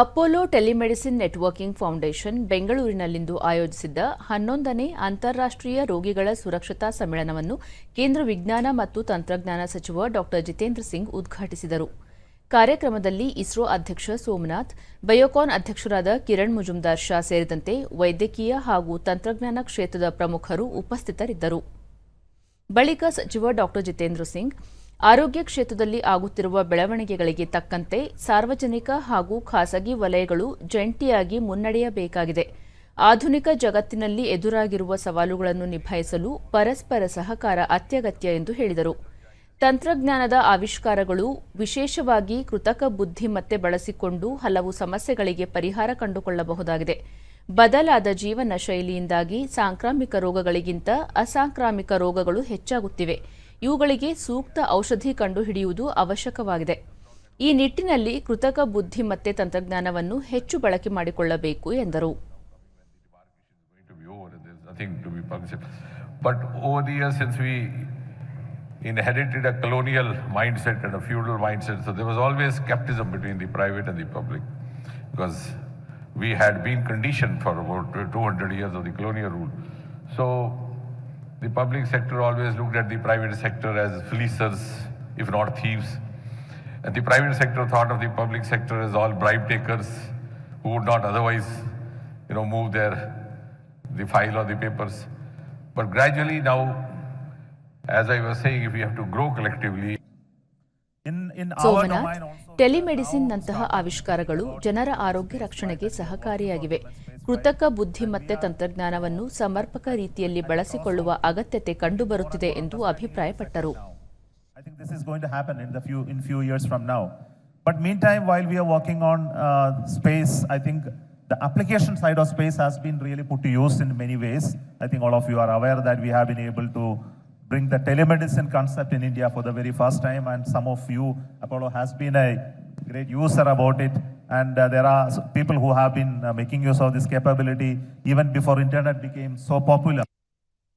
Apollo telemedicine networking foundation ಬೆಂಗಳೂರಿನಲ್ಲಿಂದು ಆಯೋಜಿಸಿದ್ದ ಹನ್ನೊಂದನೇ ಅಂತಾರಾಷ್ಟ್ರೀಯ ರೋಗಿಗಳ ಸುರಕ್ಷತಾ ಸಮ್ಮೇಳನವನ್ನು ಕೇಂದ್ರ ವಿಜ್ಞಾನ ಮತ್ತು ತಂತ್ರಜ್ಞಾನ ಸಚಿವ ಡಾ. ಜಿತೇಂದ್ರ ಸಿಂಗ್ ಉದ್ಘಾಟಿಸಿದರು. ಕಾರ್ಯಕ್ರಮದಲ್ಲಿ ಇಸ್ರೋ ಅಧ್ಯಕ್ಷ ಸೋಮನಾಥ್, ಬಯೋಕಾನ್ ಅಧ್ಯಕ್ಷರಾದ ಕಿರಣ್ ಮುಜುಮ್ದಾರ್ ಶಾ ಸೇರಿದಂತೆ ವೈದ್ಯಕೀಯ ಹಾಗೂ ತಂತ್ರಜ್ಞಾನ ಕ್ಷೇತ್ರದ ಪ್ರಮುಖರು ಉಪಸ್ಥಿತರಿದ್ದರು. ಬಳಿಕ ಸಚಿವ ಡಾ. ಜಿತೇಂದ್ರ ಸಿಂಗ್ ಆರೋಗ್ಯ ಕ್ಷೇತ್ರದಲ್ಲಿ ಆಗುತ್ತಿರುವ ಬೆಳವಣಿಗೆಗಳಿಗೆ ತಕ್ಕಂತೆ ಸಾರ್ವಜನಿಕ ಹಾಗೂ ಖಾಸಗಿ ವಲಯಗಳು ಜಂಟಿಯಾಗಿ ಮುನ್ನಡೆಯಬೇಕಾಗಿದೆ. ಆಧುನಿಕ ಜಗತ್ತಿನಲ್ಲಿ ಎದುರಾಗಿರುವ ಸವಾಲುಗಳನ್ನು ನಿಭಾಯಿಸಲು ಪರಸ್ಪರ ಸಹಕಾರ ಅತ್ಯಗತ್ಯ ಎಂದು ಹೇಳಿದರು. ತಂತ್ರಜ್ಞಾನದ ಆವಿಷ್ಕಾರಗಳು ವಿಶೇಷವಾಗಿ ಕೃತಕ ಬುದ್ಧಿಮತ್ತೆ ಬಳಸಿಕೊಂಡು ಹಲವು ಸಮಸ್ಯೆಗಳಿಗೆ ಪರಿಹಾರ ಕಂಡುಕೊಳ್ಳಬಹುದಾಗಿದೆ. ಬದಲಾದ ಜೀವನ ಶೈಲಿಯಿಂದಾಗಿ ಸಾಂಕ್ರಾಮಿಕ ರೋಗಗಳಿಗಿಂತ ಅಸಾಂಕ್ರಾಮಿಕ ರೋಗಗಳು ಹೆಚ್ಚಾಗುತ್ತಿವೆ. ಇವುಗಳಿಗೆ ಸೂಕ್ತ ಔಷಧಿ ಕಂಡುಹಿಡಿಯುವುದು ಅವಶ್ಯಕವಾಗಿದೆ ಈ ನಿಟ್ಟಿನಲ್ಲಿ ಕೃತಕ ಬುದ್ಧಿಮತ್ತೆ ತಂತ್ರಜ್ಞಾನವನ್ನು ಹೆಚ್ಚು ಬಳಕೆ ಮಾಡಿಕೊಳ್ಳಬೇಕು ಎಂದರು inherited a colonial mindset and a feudal mindset, so there was always skepticism between the private and the public because we had been conditioned for about 200 years of the colonial rule. So the public sector always looked at the private sector as fleecers, if not thieves. And the private sector thought of the public sector as all bribe takers who would not otherwise, you know, move their the file or the papers. But gradually now, as I was saying, if we have to grow collectively, Somnath telemedicine ನಂತಹ ಆವಿಷ್ಕಾರಗಳು ಜನರ ಆರೋಗ್ಯ ರಕ್ಷಣೆಗೆ ಸಹಕಾರಿಯಾಗಿವೆ ಕೃತಕ ಬುದ್ಧಿಮತ್ತೆ ತಂತ್ರಜ್ಞಾನವನ್ನು ಸಮರ್ಪಕ ರೀತಿಯಲ್ಲಿ ಬಳಸಿಕೊಳ್ಳುವ ಅಗತ್ಯತೆ ಕಂಡುಬರುತ್ತಿದೆ ಎಂದು ಅಭಿಪ್ರಾಯಪಟ್ಟರು. But meantime, while we are working on uh, space, I think the application side of space has been really put to use in many ways. I think all of you are aware that we have been able to bring the telemedicine concept in India for the very first time, and some of you, Apollo has been a great user about it. And uh, there are people who have been uh, making use of this capability even before internet became so popular.